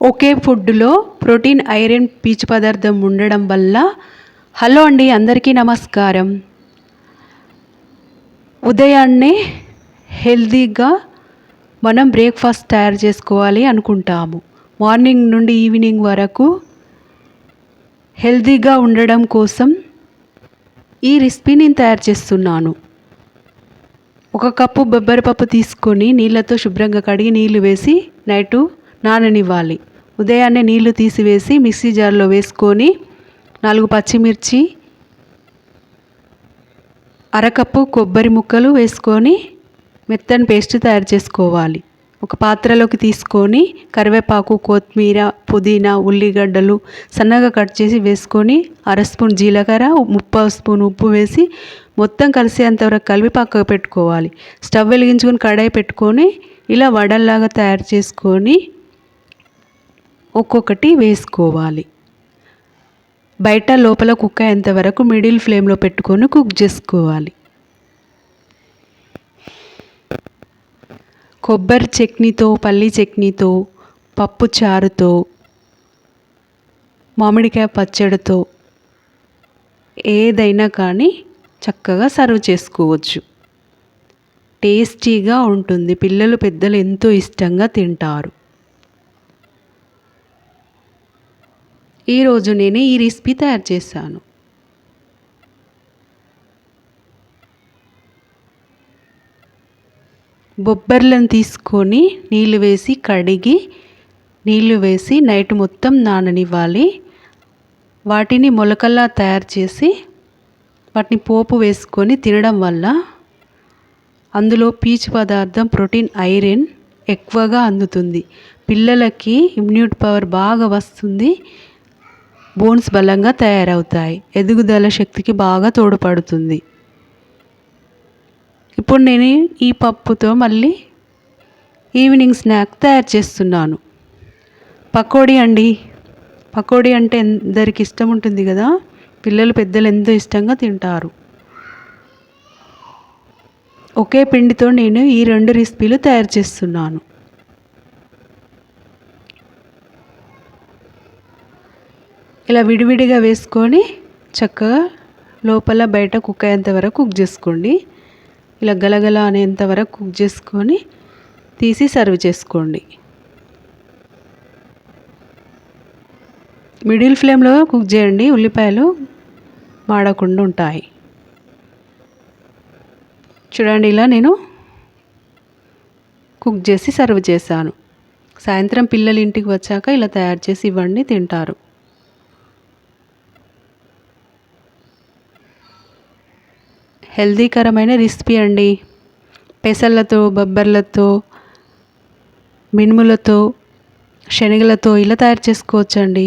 ఒకే ఫుడ్లో protein iron పీచు పదార్థం ఉండడం వల్ల హలో అండి అందరికీ నమస్కారం. ఉదయాన్నే హెల్తీగా మనం బ్రేక్ఫాస్ట్ తయారు చేసుకోవాలి అనుకుంటాము. మార్నింగ్ నుండి ఈవినింగ్ వరకు హెల్తీగా ఉండడం కోసం ఈ రెసిపీ నేను తయారు చేస్తున్నాను. ఒక కప్పు బొబ్బరి పప్పు తీసుకొని నీళ్ళతో శుభ్రంగా కడిగి నీళ్ళు వేసి నైటు నాననివ్వాలి. ఉదయాన్నే నీళ్ళు తీసివేసి మిక్సీ జార్లో వేసుకొని నాలుగు పచ్చిమిర్చి అరకప్పు కొబ్బరి ముక్కలు వేసుకొని మెత్తని పేస్ట్ తయారు చేసుకోవాలి. ఒక పాత్రలోకి తీసుకొని కరివేపాకు కొత్తిమీర పుదీనా ఉల్లిగడ్డలు సన్నగా కట్ చేసి వేసుకొని అర స్పూన్ జీలకర్ర ముప్పై స్పూన్ ఉప్పు వేసి మొత్తం కలిసేంతవరకు కలిపి పక్కకు పెట్టుకోవాలి. స్టవ్ వెలిగించుకొని కడాయి పెట్టుకొని ఇలా వడల్లాగా తయారు చేసుకొని ఒక్కొక్కటి వేసుకోవాలి. బయట లోపల కుక్క ఎంతవరకు మిడిల్ ఫ్లేమ్లో పెట్టుకొని కుక్ చేసుకోవాలి. కొబ్బరి చట్నీతో పల్లి చట్నీతో పప్పు చారుతో మామిడికాయ పచ్చడితో ఏదైనా కానీ చక్కగా సర్వ్ చేసుకోవచ్చు. టేస్టీగా ఉంటుంది. పిల్లలు పెద్దలు ఎంతో ఇష్టంగా తింటారు. ఈరోజు నేను ఈ రెసిపీ తయారు చేశాను. బొబ్బర్లను తీసుకొని నీళ్ళు వేసి కడిగి నీళ్ళు వేసి నైట్ మొత్తం నాననివ్వాలి. వాటిని మొలకల్లా తయారు చేసి వాటిని పోపు వేసుకొని తినడం వల్ల అందులో పీచు పదార్థం ప్రోటీన్ ఐరన్ ఎక్కువగా అందుతుంది. పిల్లలకి ఇమ్యూనిటీ పవర్ బాగా వస్తుంది. బోన్స్ బలంగా తయారవుతాయి. ఎదుగుదల శక్తికి బాగా తోడ్పడుతుంది. ఇప్పుడు నేను ఈ పప్పుతో మళ్ళీ ఈవినింగ్ స్నాక్ తయారు చేస్తున్నాను. పకోడీ అండి. పకోడీ అంటే అందరికి ఇష్టం ఉంటుంది కదా? పిల్లలు పెద్దలు ఎంతో ఇష్టంగా తింటారు. ఒకే పిండితో నేను ఈ రెండు రెసిపీలు తయారు చేస్తున్నాను. ఇలా విడివిడిగా వేసుకొని చక్కగా లోపల బయట కుక్ అయ్యేంత వరకు కుక్ చేసుకోండి. ఇలా గలగల అనేంత వరకు కుక్ చేసుకొని తీసి సర్వ్ చేసుకోండి. మిడిల్ ఫ్లేమ్లో కుక్ చేయండి. ఉల్లిపాయలు మాడకుండా ఉంటాయి. చూడండి ఇలా నేను కుక్ చేసి సర్వ్ చేశాను. సాయంత్రం పిల్లలు ఇంటికి వచ్చాక ఇలా తయారు చేసి ఇవ్వండి తింటారు. హెల్దీకరమైన రెసిపీ అండి. పెసర్లతో బొబ్బర్లతో మినుములతో శనగలతో ఇలా తయారు చేసుకోవచ్చండి.